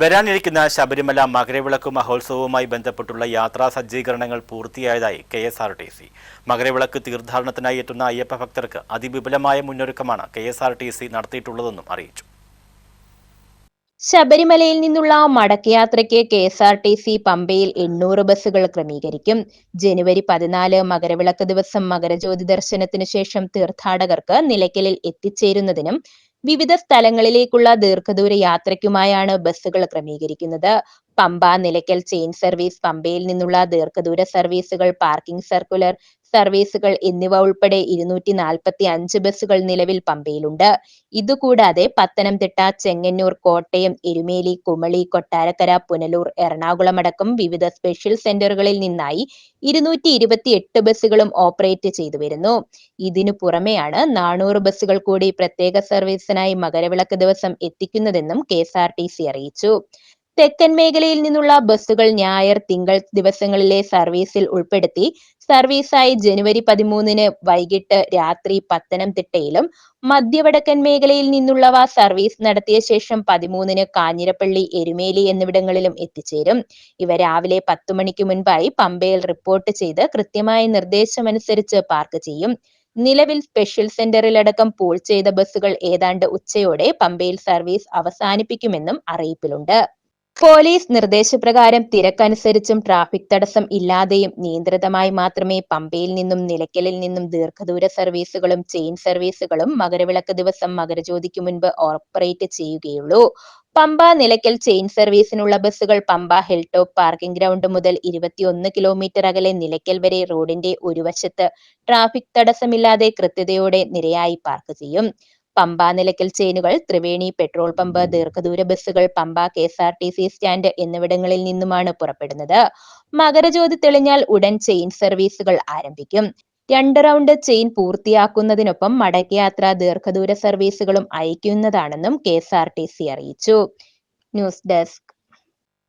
വരാനിരിക്കുന്ന ശബരിമല മകരവിളക്ക് മഹോത്സവവുമായി ബന്ധപ്പെട്ടുള്ള യാത്രാ സജ്ജീകരണങ്ങൾ പൂർത്തിയായതായി K S R T C. Makaravilakku തീർത്ഥാടനത്തിനായി എത്തുന്ന അയ്യപ്പ ഭക്തർക്ക് അതിവിപുലമായ മുന്നൊരുക്കമാണ് K S R T C നടത്തിയിട്ടുള്ളതെന്നും അറിയിച്ചു. ശബരിമലയിൽ നിന്നുള്ള മടക്കയാത്രയ്ക്ക് K S R T C പമ്പയിൽ എണ്ണൂറ് ബസ്സുകൾ ക്രമീകരിക്കും. ജനുവരി പതിനാല് മകരവിളക്ക് ദിവസം മകരജ്യോതി ദർശനത്തിനു ശേഷം തീർത്ഥാടകർക്ക് നിലയ്ക്കലിൽ എത്തിച്ചേരുന്നതിനും വിവിധ സ്ഥലങ്ങളിലേക്കുള്ള ദീർഘദൂര യാത്രയ്ക്കുമായാണ് ബസ്സുകൾ ക്രമീകരിക്കുന്നത്. പമ്പ നിലയ്ക്കൽ ചെയിൻ സർവീസ് പമ്പയിൽ നിന്നുള്ള ദീർഘദൂര സർവീസുകൾ പാർക്കിംഗ് സർക്കുലർ സർവീസുകൾ എന്നിവ ഉൾപ്പെടെ ഇരുന്നൂറ്റി നാൽപ്പത്തി അഞ്ച് ബസ്സുകൾ നിലവിൽ പമ്പയിലുണ്ട്. ഇതുകൂടാതെ പത്തനംതിട്ട ചെങ്ങന്നൂർ കോട്ടയം എരുമേലി കുമളി കൊട്ടാരക്കര പുനലൂർ എറണാകുളം അടക്കം വിവിധ സ്പെഷ്യൽ സെന്ററുകളിൽ നിന്നായി ഇരുന്നൂറ്റി ഇരുപത്തി എട്ട് ബസ്സുകളും ഓപ്പറേറ്റ് ചെയ്തു വരുന്നു. ഇതിനു പുറമെയാണ് നാനൂറ് ബസ്സുകൾ കൂടി പ്രത്യേക സർവീസിനായി മകരവിളക്ക് ദിവസം എത്തിക്കുന്നതെന്നും കെ അറിയിച്ചു. തെക്കൻ മേഖലയിൽ നിന്നുള്ള ബസ്സുകൾ ഞായർ തിങ്കൾ ദിവസങ്ങളിലെ സർവീസിൽ ഉൾപ്പെടുത്തി. സർവീസായി ജനുവരി പതിമൂന്നിന് വൈകിട്ട് രാത്രി പത്തനംതിട്ടയിലും മധ്യവടക്കൻ മേഖലയിൽ നിന്നുള്ളവ സർവീസ് നടത്തിയ ശേഷം പതിമൂന്നിന് കാഞ്ഞിരപ്പള്ളി എരുമേലി എന്നിവിടങ്ങളിലും എത്തിച്ചേരും. ഇവ രാവിലെ പത്തു മണിക്ക് മുൻപായി പമ്പയിൽ റിപ്പോർട്ട് ചെയ്ത് കൃത്യമായ നിർദ്ദേശമനുസരിച്ച് പാർക്ക് ചെയ്യും. നിലവിൽ സ്പെഷ്യൽ സെന്ററിലടക്കം പൂൾ ചെയ്ത ബസ്സുകൾ ഏതാണ്ട് ഉച്ചയോടെ പമ്പയിൽ സർവീസ് അവസാനിപ്പിക്കുമെന്നും അറിയിപ്പിലുണ്ട്. പോലീസ് നിർദ്ദേശപ്രകാരം തിരക്കനുസരിച്ചും ട്രാഫിക് തടസ്സം ഇല്ലാതെയും നിയന്ത്രിതമായി മാത്രമേ പമ്പയിൽ നിന്നും നിലയ്ക്കലിൽ നിന്നും ദീർഘദൂര സർവീസുകളും ചെയിൻ സർവീസുകളും മകരവിളക്ക് ദിവസം മകരജ്യോതിക്ക് മുൻപ് ഓപ്പറേറ്റ് ചെയ്യുകയുള്ളൂ. പമ്പ നിലയ്ക്കൽ ചെയിൻ സർവീസിനുള്ള ബസ്സുകൾ Pamba hill top parking ground മുതൽ ഇരുപത്തിയൊന്ന് കിലോമീറ്റർ അകലെ നിലയ്ക്കൽ വരെ റോഡിന്റെ ഒരു വശത്ത് ട്രാഫിക് തടസ്സമില്ലാതെ കൃത്യതയോടെ നിരയായി പാർക്ക് ചെയ്യും. പമ്പ നിലയ്ക്കൽ ചെയിനുകൾ ത്രിവേണി പെട്രോൾ പമ്പ് ദീർഘദൂര ബസ്സുകൾ Pamba K S R T C stand എന്നിവിടങ്ങളിൽ നിന്നുമാണ് പുറപ്പെടുന്നത്. മകരജ്യോതി തെളിഞ്ഞാൽ ഉടൻ ചെയിൻ സർവീസുകൾ ആരംഭിക്കും. രണ്ട് റൗണ്ട് ചെയിൻ പൂർത്തിയാക്കുന്നതിനൊപ്പം മടക്കയാത്ര ദീർഘദൂര സർവീസുകളും അയക്കുന്നതാണെന്നും K S R T C അറിയിച്ചു. News desk